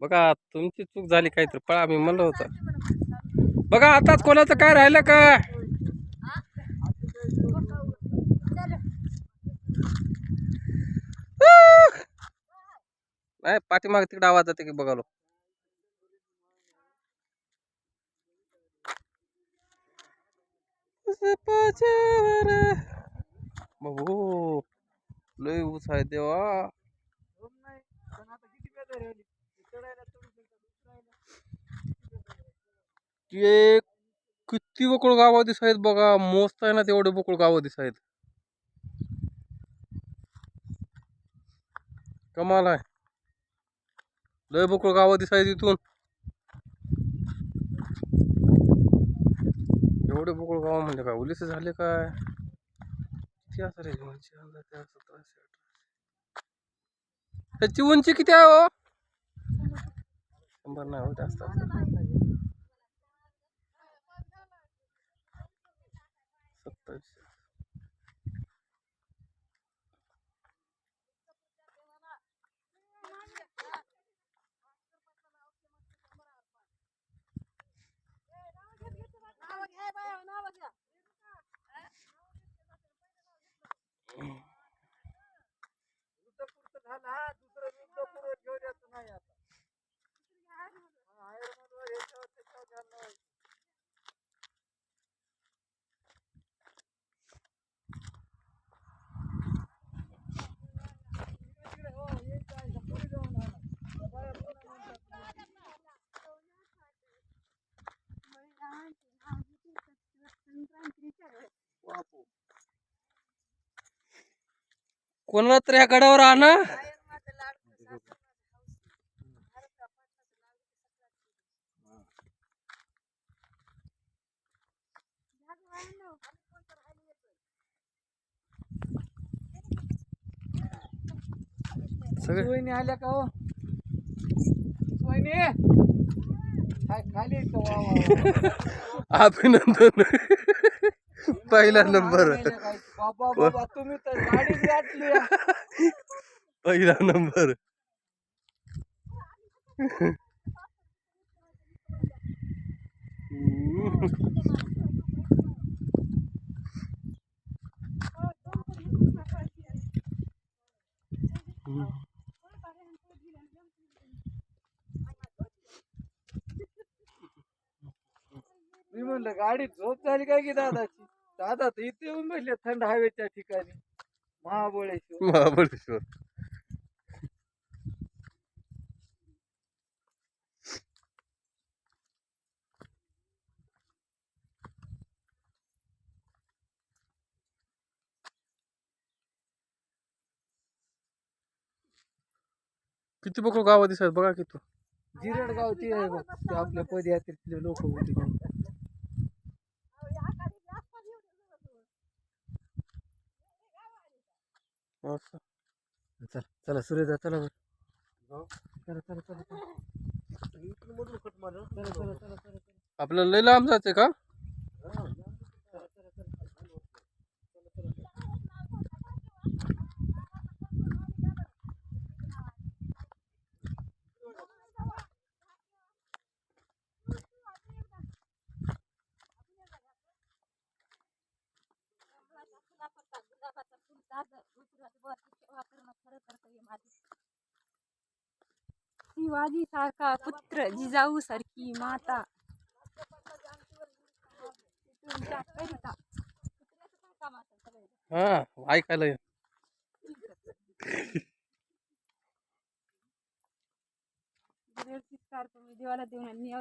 बघा तुमची चूक झाली काहीतरी पळा मी म्हणलं होतं. बघा आताच कोणाचं काय राहिलं का? नाही पाठीमागे तिकडे आवाज जाते की बघालो? बघू लय ऊस आहे देवा. ते किती बोकळ गावं दिसत आहेत बघा. मोजता ना तेवढे बोकळ गावं दिसत आहेत कमाल आहे. लय बोकळ गावं दिसत आहेत इथून. एवढे बोकळ गाव म्हणजे काय? उलिस झाले काय? किती असं त्याची उंची किती आहे हो? शंभर नाही हो जास्त 都是 कोणाला तर ह्या गडावर आणा सगळे आल्या का हो? अभिनंदन. पहिला नंबर. बाबा बाबा तुम्ही तर गाठली. पहिला नंबर मी म्हणलं गाडी झोप झाली काय की दादाची दादा तर इथे येऊन बसले थंड हवेच्या ठिकाणी. महाबळेश्वर. महाबळेश्वर. किती बघू गावात दिसत बघा की तू. जिरडगावची आहे बघ ते आपल्या पदयात्रेतले लोक होते. असं. चला चला सूर्यदा चला बरं. चला चला चला चला. चला चला चला आपल्याला लय लांब जाते का? शिवाजी सारखा पुत्र जिजाऊ सारखी माता. हाँ देवाला देऊन आणि